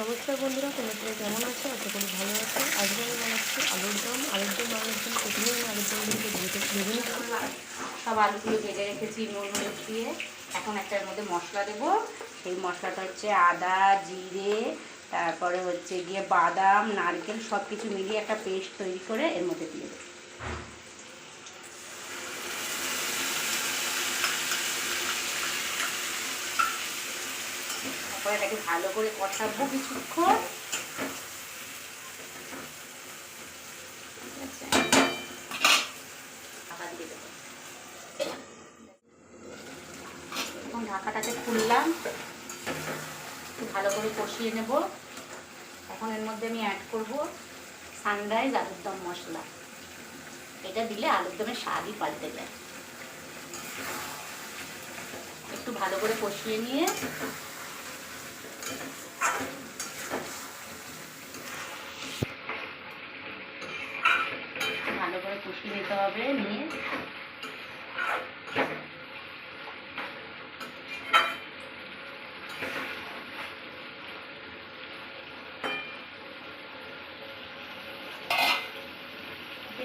নমস্কার বন্ধুরা, তোমরা সবাই কেমন আছো? আশা করি ভালো আছো। আজকে আমি বানাচ্ছি আলুর দম। আলুর দম বানানোর জন্য প্রথমে আমি আলুর দমগুলোকে ভেজে ভেজে নিচ্ছি। সব আলুগুলো ভেজে রেখেছি নুন, হলুদ দিয়ে। এখন একটার মধ্যে মশলা দেবো। সেই মশলাটা হচ্ছে আদা, জিরে, তারপরে হচ্ছে গিয়ে বাদাম, নারকেল সব কিছু মিলিয়ে একটা পেস্ট তৈরি করে এর মধ্যে দিয়ে দেবো। তারপরে এটাকে ভালো করে কষাবো কিছুক্ষণ। ঢাকাটাকে খুললাম। একটু ভালো করে কষিয়ে নেব। এখন এর মধ্যে আমি অ্যাড করব সানরাইজ আলুর মশলা। এটা দিলে আলুর দমের স্বাদই পাল্টে যায়। একটু ভালো করে কষিয়ে নিয়ে ভালো করে কষিয়ে নিতে হবে, নিয়ে।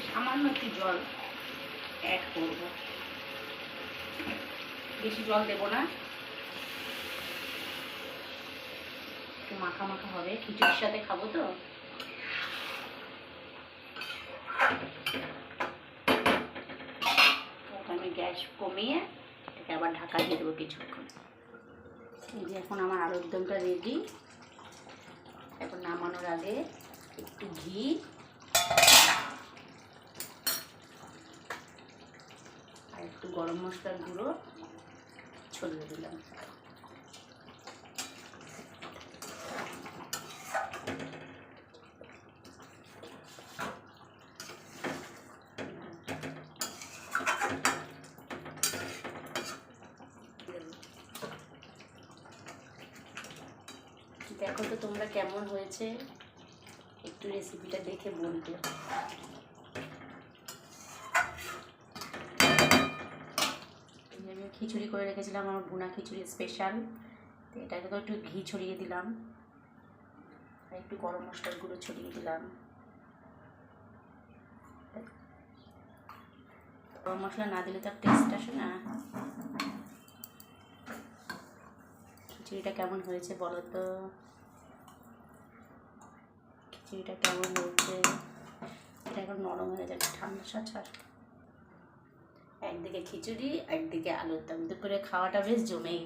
সামান্য একটু জল অ্যাড করব। বেশি জল দেব না। একটু মাখা মাখা হবে। খিচুড়ির সাথে খাব তো? গ্যাস কমিয়ে এটাকে আবার ঢাকা দিয়ে দেবো কিছুক্ষণ। এই যে এখন আমার আলুর দমটা রেডি এখন নামানোর আগে একটু ঘি। আর একটু গরম মশলার গুঁড়ো ছড়িয়ে দিলাম। দেখো তো তোমরা কেমন হয়েছে? একটু রেসিপিটা দেখে বলবে। আমি খিচুড়ি করে রেখেছিলাম, আমার বুনা খিচুড়ি স্পেশাল তো এটাকে তো একটু ঘি ছড়িয়ে দিলাম। আর একটু গরম মশলার গুঁড়ো ছড়িয়ে দিলাম। গরম মশলা না দিলে তো আর টেস্ট আসে না। খিচুড়িটা কেমন হয়েছে বলো তো? খিচুড়িটা কেমন হয়েছে? এটা এখন নরম হয়ে যাবে ঠান্ডা সাছার একদিকে খিচুড়ি, একদিকে আলুর দাম। দুপুরে খাওয়াটা বেশ জমেই